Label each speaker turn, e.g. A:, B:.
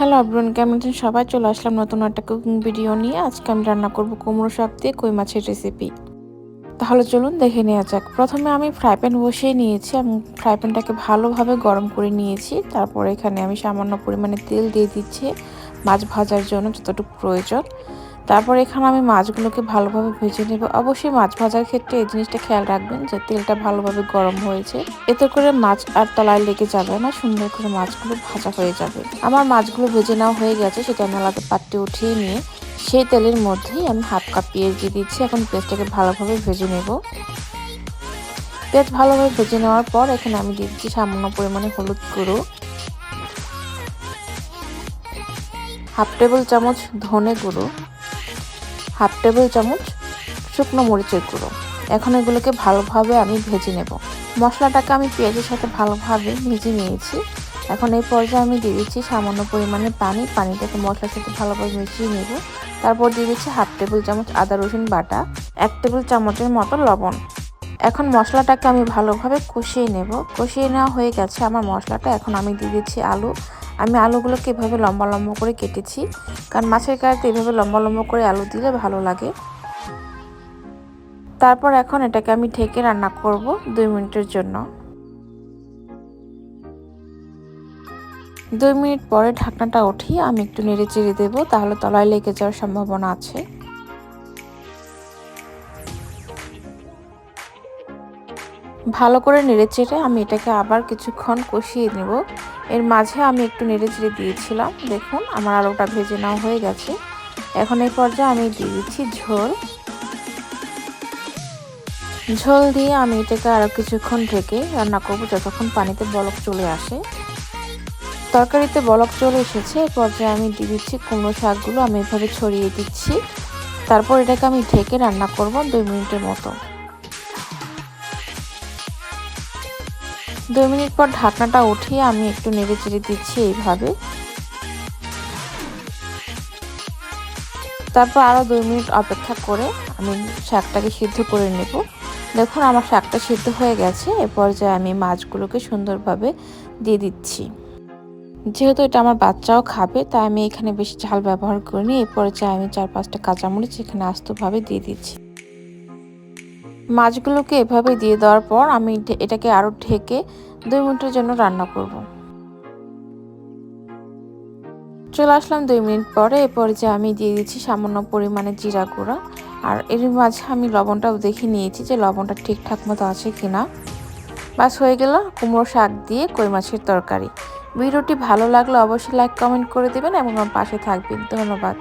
A: Hello আবরুন কেমন আছেন সবাই? চলে আসলাম নতুন একটা কুকিং ভিডিও নিয়ে। আজকে আমি রান্না করব কুমড়ো শাক দিয়ে কই মাছের রেসিপি তাহলে চলুন দেখে নেওয়া যাক। প্রথমে আমি ফ্রাই প্যান বসিয়ে নিয়েছি এবং ফ্রাই প্যানটাকে ভালোভাবে গরম করে নিয়েছি। তারপর এখানে আমি সামান্য পরিমাণে তেল দিয়ে দিচ্ছি মাছ ভাজার জন্য যতটুকু প্রয়োজন। তারপর এখানে আমি মাছগুলোকে ভালোভাবে ভেজে নেব। অবশ্যই মাছ ভাজার ক্ষেত্রে এই জিনিসটা খেয়াল রাখবেন যে তেলটা ভালোভাবে গরম হয়েছে। এতে করে মাছ আর তলায় লেগে যাবে না, সুন্দর করে মাছগুলো ভাজা হয়ে যাবে। আমার মাছগুলো ভেজে নেওয়া হয়ে গেছে, সেটা আমি আলাদা পাত্রে উঠিয়ে নিয়ে সেই তেলের মধ্যেই আমি হাফ কাপ পেঁয়াজ দিয়ে দিচ্ছি। এখন পেঁয়াজটাকে ভালোভাবে ভেজে নেব। পেঁয়াজ ভালোভাবে ভেজে নেওয়ার পর এখানে আমি দিচ্ছি সামান্য পরিমাণে হলুদ গুঁড়ো। হাফ টেবিল চামচ ধনে গুঁড়ো। হাফ টেবিল চামচ শুকনো মরিচের গুঁড়ো। এখন এগুলোকে ভালোভাবে আমি ভেজে নেব। মশলাটাকে আমি পেঁয়াজের সাথে ভালোভাবে ভেজে নিয়েছি। এখন এই পর্যায়ে আমি দিয়ে দিচ্ছি সামান্য পরিমাণে পানি। পানিটাকে মশলার সাথে ভালোভাবে মিশিয়ে নেব। তারপর দিয়ে দিচ্ছি হাফ টেবিল চামচ আদা রসুন বাটা, এক টেবিল চামচের মতো লবণ। এখন মশলাটাকে আমি ভালোভাবে কষিয়ে নেব। কষিয়ে নেওয়া হয়ে গেছে আমার মশলাটা। এখন আমি দিয়ে দিচ্ছি আলু। আমি আলুগুলোকে এভাবে লম্বা লম্বা করে কেটেছি। কারণ মাছের কাড়াতে এভাবে লম্বা লম্বা করে আলু দিলে ভালো লাগে। তারপর এখন এটাকে আমি ঢেকে রান্না করব দুই মিনিটের জন্য। দুই মিনিট পরে ঢাকনাটা উঠিয়ে আমি একটু নেড়ে চেড়ে দেবো। তাহলে তলায় লেগে যাওয়ার সম্ভাবনা আছে। ভালো করে নেড়ে চেড়ে আমি এটাকে আবার কিছুক্ষণ কষিয়ে নেব। এর মাঝে আমি একটু নেড়ে চেড়ে দিয়েছিলাম। দেখুন, আমার আলুটা ভেজে নেওয়া হয়ে গেছে। এখন এই পর্যায়ে আমি দিয়ে দিচ্ছি ঝোল। ঝোল দিয়ে আমি এটাকে আরও কিছুক্ষণ ঢেকে রান্না করব যতক্ষণ পানিতে বলক চলে আসে। তরকারিতে বলক চলে এসেছে। এই পর্যায়ে আমি দিয়ে দিচ্ছি কুমড়ো শাকগুলো। আমি এভাবে ছড়িয়ে দিচ্ছি। তারপর এটাকে আমি ঢেকে রান্না করব দুই মিনিটের মতো। দুই মিনিট পর ঢাকনাটা উঠিয়ে আমি একটু নেড়ে চেড়ে দিচ্ছি এইভাবে। তারপর আরও দুই মিনিট অপেক্ষা করে আমি শাকটাকে সিদ্ধ করে নেব। দেখুন আমার শাকটা সিদ্ধ হয়ে গেছে, এ পর্যায়ে আমি মাছগুলোকে সুন্দরভাবে দিয়ে দিচ্ছি। যেহেতু এটা আমার বাচ্চাও খাবে, তাই আমি এখানে বেশি ঝাল ব্যবহার করিনি এই পর্যায়ে আমি চার পাঁচটা কাঁচামরিচ এখানে আস্তভাবে দিয়ে দিচ্ছি। মাছগুলোকে এভাবে দিয়ে দেওয়ার পর আমি এটাকে আরও ঢেকে দুই মিনিটের জন্য রান্না করব। চলে আসলাম দুই মিনিট পরে, এরপরে যে আমি দিয়ে দিচ্ছি সামান্য পরিমাণে জিরা গুঁড়া। আর এর মাঝে আমি লবণটাও দেখে নিয়েছি যে লবণটা ঠিকঠাক মতো আছে কি না বাস হয়ে গেল কুমড়ো শাক দিয়ে কই মাছের তরকারি। ভিডিওটি ভালো লাগলে অবশ্যই লাইক কমেন্ট করে দেবেন এবং আমার পাশে থাকবেন। ধন্যবাদ।